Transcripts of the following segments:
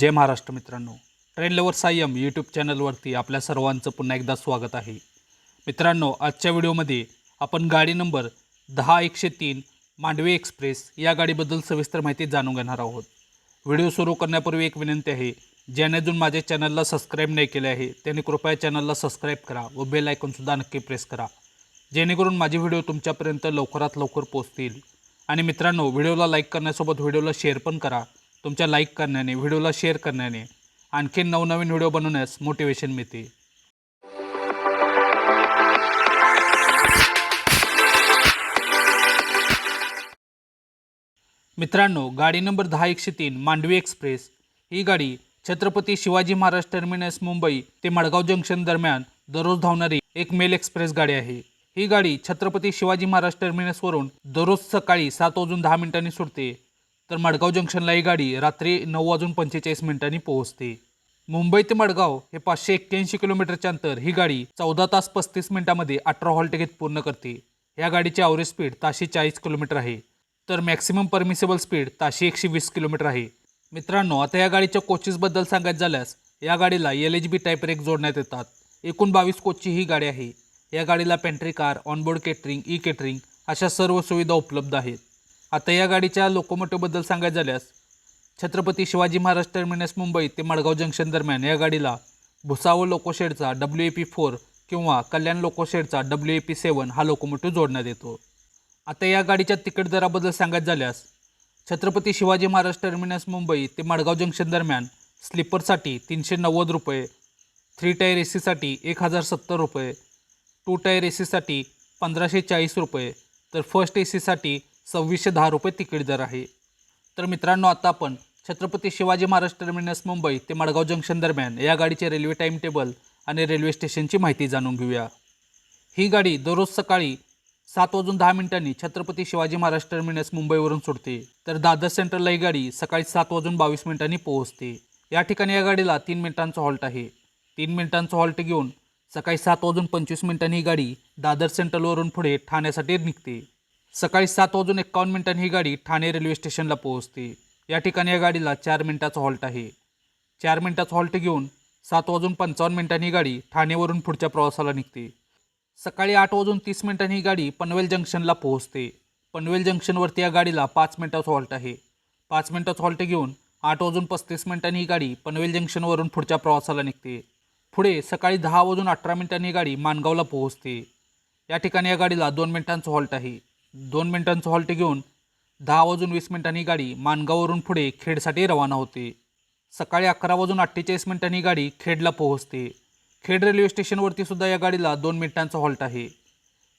जय महाराष्ट्र मित्रांनो. Train lover Sayam YouTube चॅनलवरती आपल्या सर्वांचं पुन्हा एकदा स्वागत आहे. मित्रांनो आजच्या व्हिडिओमध्ये आपण गाडी नंबर दहा एकशे तीन मांडवे एक्सप्रेस या गाडीबद्दल सविस्तर माहिती जाणून घेणार आहोत. व्हिडिओ सुरू करण्यापूर्वी एक विनंती आहे ज्याने अजून माझ्या चॅनलला सबस्क्राईब नाही केले आहे त्याने कृपया चॅनलला सबस्क्राईब करा व बेल आयकॉनसुद्धा नक्की प्रेस करा. जेणेकरून माझे व्हिडिओ तुमच्यापर्यंत लवकरात लवकर पोहोचतील. आणि मित्रांनो व्हिडिओला लाईक करण्यासोबत व्हिडिओला शेअर पण करा. तुमच्या लाईक करण्याने व्हिडिओला शेअर करण्याने आणखीन नवनवीन व्हिडिओ बनवण्यास मोटिवेशन मिळते. मित्रांनो गाडी नंबर दहा एकशे तीन मांडवी एक्सप्रेस. ही गाडी छत्रपती शिवाजी महाराज टर्मिनस मुंबई ते मडगाव जंक्शन दरम्यान दररोज धावणारी एक मेल एक्सप्रेस गाडी आहे. ही गाडी छत्रपती शिवाजी महाराज टर्मिनसवरून दररोज सकाळी सात वाजून दहा मिनिटांनी सुटते. तर मडगाव जंक्शनला ही गाडी रात्री नऊ वाजून पंचेचाळीस मिनिटांनी पोहोचते. मुंबई ते मडगाव हे पाचशे एक्क्याऐंशी किलोमीटरच्या अंतर ही गाडी चौदा तास पस्तीस मिनिटांमध्ये अठरा हॉल्ट घेत पूर्ण करते. या गाडीची ॲव्हरेज स्पीड ताशी चाळीस किलोमीटर आहे. तर मॅक्सिमम परमिसेबल स्पीड ताशी एकशे वीस किलोमीटर आहे. मित्रांनो आता या गाडीच्या कोचेसबद्दल सांगायचं झाल्यास या गाडीला L H B type rake जोडण्यात येतात. एकूण बावीस कोचची ही गाडी आहे. या गाडीला pantry car onboard catering e catering अशा सर्व सुविधा उपलब्ध आहेत. आता या गाडीच्या लोकोमोटिव्हबद्दल सांगायचं झाल्यास छत्रपती शिवाजी महाराज टर्मिनस मुंबई ते मडगाव जंक्शन दरम्यान या गाडीला भुसावळ लोकोशेडचा डब्ल्यू ए पी फोर किंवा कल्याण लोकोशेडचा डब्ल्यू ए पी सेवन हा लोकोमोटिव्ह जोडण्यात येतो. आता या गाडीच्या तिकीट दराबद्दल सांगायचं झाल्यास छत्रपती शिवाजी महाराज टर्मिनस मुंबई ते मडगाव जंक्शन दरम्यान स्लीपरसाठी तीनशे नव्वद रुपये थ्री टायर ए सीसाठी एक हजार सत्तर रुपये टू टायर ए सीसाठी पंधराशे चाळीस रुपये तर फर्स्ट ए सीसाठी सव्वीसशे दहा रुपये तिकीट दर आहे. तर मित्रांनो आता आपण छत्रपती शिवाजी महाराज टर्मिनस मुंबई ते मडगाव जंक्शन दरम्यान या गाडीचे रेल्वे टाईम टेबल आणि रेल्वे स्टेशनची माहिती जाणून घेऊया. ही गाडी दररोज सकाळी सात वाजून दहा मिनिटांनी छत्रपती शिवाजी महाराज टर्मिनस मुंबईवरून सुटते. तर दादर सेंट्रलला ही गाडी सकाळी सात वाजून बावीस मिनिटांनी पोहोचते. या ठिकाणी या गाडीला तीन मिनिटांचा हॉल्ट आहे. तीन मिनिटांचा हॉल्ट घेऊन सकाळी सात वाजून पंचवीस मिनिटांनी ही गाडी दादर सेंट्रलवरून पुढे ठाण्यासाठी निघते. सकाळी सात वाजून एक्कावन्न मिनिटांनी ही गाडी ठाणे रेल्वे स्टेशनला पोहोचते. या ठिकाणी या गाडीला चार मिनिटाचा हॉल्ट आहे. चार मिनिटाचा हॉल्ट घेऊन सात वाजून पंचावन्न मिनिटांनी ही गाडी ठाणेवरून पुढच्या प्रवासाला निघते. सकाळी आठ वाजून तीस मिनिटांनी ही गाडी पनवेल जंक्शनला पोहोचते. पनवेल जंक्शनवरती या गाडीला पाच मिनिटाचा हॉल्ट आहे. पाच मिनिटाचा हॉल्ट घेऊन आठ वाजून पस्तीस मिनिटांनी ही गाडी पनवेल जंक्शनवरून पुढच्या प्रवासाला निघते. पुढे सकाळी दहा वाजून अठरा मिनिटांनी ही गाडी माणगावला पोहोचते. या ठिकाणी या गाडीला दोन मिनिटांचं हॉल्ट आहे. दोन मिनिटांचं हॉल्ट घेऊन दहा वाजून वीस मिनिटांनी गाडी माणगावरून पुढे खेडसाठी रवाना होते. सकाळी अकरा वाजून अठ्ठेचाळीस मिनिटांनी गाडी खेडला पोहोचते. खेड रेल्वे स्टेशनवरती सुद्धा या गाडीला दोन मिनिटांचा हॉल्ट आहे.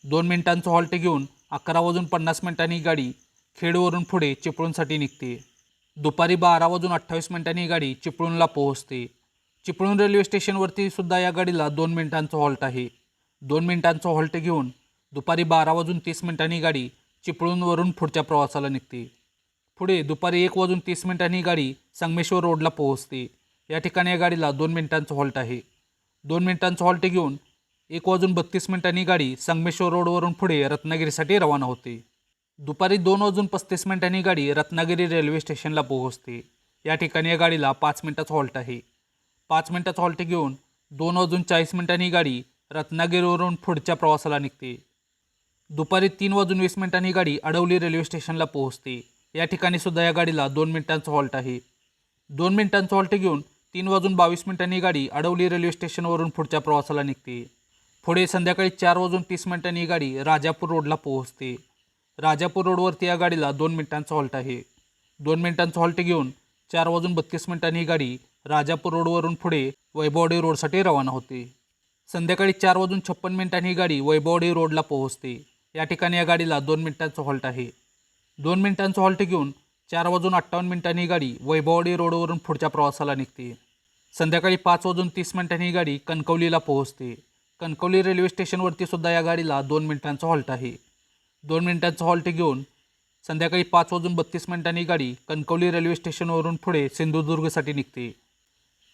दोन मिनिटांचा हॉल्ट घेऊन अकरा वाजून पन्नास मिनिटांनी गाडी खेडवरून पुढे चिपळूणसाठी निघते. दुपारी बारा वाजून अठ्ठावीस मिनिटांनी गाडी चिपळूणला पोहोचते. चिपळूण रेल्वे स्टेशनवरती सुद्धा या गाडीला दोन मिनिटांचा हॉल्ट आहे. दोन मिनिटांचा हॉल्ट घेऊन दुपारी बारा वाजून तीस मिनिटांनी गाडी चिपळूणवरून पुढच्या प्रवासाला निघते. पुढे दुपारी एक वाजून तीस मिनिटांनी गाडी संगमेश्वर रोडला पोहोचते. या ठिकाणी या गाडीला दोन मिनिटांचं हॉल्ट आहे. दोन मिनिटांचं हॉल्ट घेऊन एक वाजून बत्तीस मिनिटांनी गाडी संगमेश्वर रोडवरून पुढे रत्नागिरीसाठी रवाना होते. दुपारी दोन वाजून पस्तीस मिनिटांनी गाडी रत्नागिरी रेल्वे स्टेशनला पोहोचते. या ठिकाणी या गाडीला पाच मिनिटाचा हॉल्ट आहे. पाच मिनिटाचा हॉल्ट घेऊन दोन वाजून चाळीस मिनिटांनी गाडी रत्नागिरीवरून पुढच्या प्रवासाला निघते. दुपारी तीन वाजून वीस मिनिटांनी ही गाडी अडवली रेल्वे स्टेशनला पोहोचते. या ठिकाणी सुद्धा या गाडीला दोन मिनिटांचा हॉल्ट आहे. दोन मिनिटांचा हॉल्ट घेऊन तीन वाजून बावीस मिनिटांनी गाडी अडवली रेल्वे स्टेशनवरून पुढच्या प्रवासाला निघते. पुढे संध्याकाळी चार वाजून तीस मिनिटांनी ही गाडी राजापूर रोडला पोहोचते. राजापूर रोडवरती या गाडीला दोन मिनिटांचा हॉल्ट आहे. दोन मिनिटांचा हॉल्ट घेऊन चार वाजून बत्तीस मिनिटांनी ही गाडी राजापूर रोडवरून पुढे वैभवडे रोडसाठी रवाना होते. संध्याकाळी चार वाजून छप्पन मिनिटांनी ही गाडी वैभवडे रोडला पोहोचते. या ठिकाणी या गाडीला दोन मिनिटांचं हॉल्ट आहे. दोन मिनिटांचं हॉल्ट घेऊन चार वाजून अठ्ठावन्न मिनिटांनी ही गाडी वैभववाडी रोडवरून पुढच्या प्रवासाला निघते. संध्याकाळी पाच वाजून तीस मिनिटांनी ही गाडी कणकवलीला पोहोचते. कणकवली रेल्वे स्टेशनवरती सुद्धा या गाडीला दोन मिनिटांचं हॉल्ट आहे. दोन मिनिटांचं हॉल्ट घेऊन संध्याकाळी पाच वाजून बत्तीस मिनिटांनी ही गाडी कणकवली रेल्वे स्टेशनवरून पुढे सिंधुदुर्गसाठी निघते.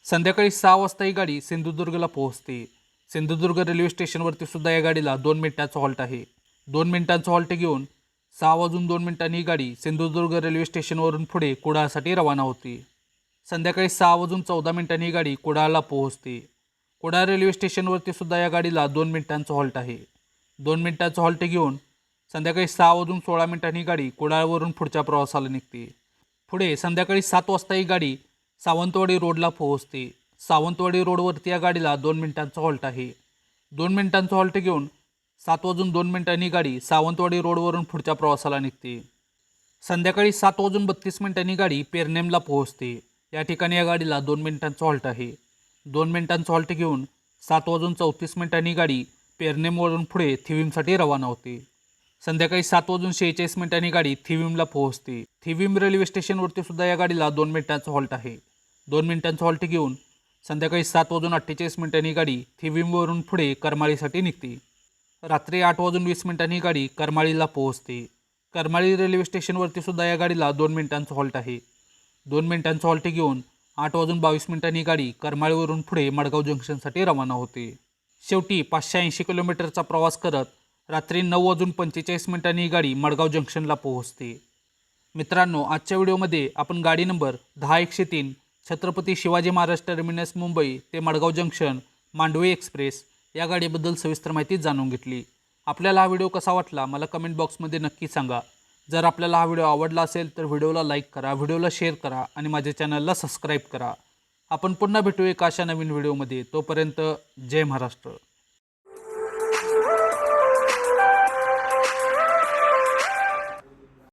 संध्याकाळी सहा वाजता ही गाडी सिंधुदुर्गला पोहोचते. सिंधुदुर्ग रेल्वे स्टेशनवरती सुद्धा या गाडीला दोन मिनिटांचं हॉल्ट आहे. दोन मिनिटांचं हॉल्ट घेऊन सहा वाजून दोन मिनिटांनी ही गाडी सिंधुदुर्ग रेल्वे स्टेशनवरून पुढे कुडाळसाठी रवाना होती. संध्याकाळी सहा वाजून चौदा मिनिटांनी ही गाडी कुडाळला पोहोचते. कुडाळ रेल्वे स्टेशनवरती सुद्धा या गाडीला दोन मिनिटांचं हॉल्ट आहे. दोन मिनिटांचं हॉल्ट घेऊन संध्याकाळी सहा वाजून सोळा मिनिटांनी गाडी कुडाळवरून पुढच्या प्रवासाला निघते. पुढे संध्याकाळी सात वाजता ही गाडी सावंतवाडी रोडला पोहोचते. सावंतवाडी रोडवरती या गाडीला दोन मिनिटांचं हॉल्ट आहे. दोन मिनिटांचं हॉल्ट घेऊन सात वाजून दोन मिनिटांनी गाडी सावंतवाडी रोडवरून पुढच्या प्रवासाला निघते. संध्याकाळी सात वाजून बत्तीस मिनिटांनी गाडी पेरनेमला पोहोचते. या ठिकाणी या गाडीला दोन मिनिटांचा हॉल्ट आहे. दोन मिनिटांचा हॉल्ट घेऊन सात वाजून चौतीस मिनिटांनी गाडी पेरनेमवरून पुढे थिविमसाठी रवाना होते. संध्याकाळी सात वाजून शेहेचाळीस मिनिटांनी गाडी थिविमला पोहोचते. थिविम रेल्वे स्टेशनवरती सुद्धा या गाडीला दोन मिनिटांचा हॉल्ट आहे. दोन मिनिटांचा हॉल्ट घेऊन संध्याकाळी सात वाजून अठ्ठेचाळीस मिनिटांनी गाडी थिविमवरून पुढे करमाळीसाठी निघते. रात्री आठ वाजून वीस मिनिटांनी ही गाडी करमाळीला पोहोचते. करमाळी रेल्वे स्टेशनवरती सुद्धा या गाडीला दोन मिनिटांचं हॉल्ट आहे. दोन मिनिटांचं हॉल्ट घेऊन आठ वाजून बावीस मिनिटांनी ही गाडी करमाळीवरून पुढे मडगाव जंक्शनसाठी रवाना होते. शेवटी पाचशे ऐंशी किलोमीटरचा प्रवास करत रात्री नऊ वाजून पंचेचाळीस मिनिटांनी ही गाडी मडगाव जंक्शनला पोहोचते. मित्रांनो आजच्या व्हिडिओमध्ये आपण गाडी नंबर दहा एकशे तीन छत्रपती शिवाजी महाराज टर्मिनस मुंबई ते मडगाव जंक्शन मांडवी एक्सप्रेस या गाडीबद्दल सविस्तर माहिती जाणून घेतली. आपल्याला हा व्हिडिओ कसा वाटला मला कमेंट बॉक्समध्ये नक्की सांगा. जर आपल्याला हा व्हिडिओ आवडला असेल तर व्हिडिओला लाईक करा व्हिडिओला शेअर करा आणि माझ्या चॅनलला सबस्क्राईब करा. आपण पुन्हा भेटू एका अशा नवीन व्हिडिओमध्ये. तोपर्यंत जय महाराष्ट्र.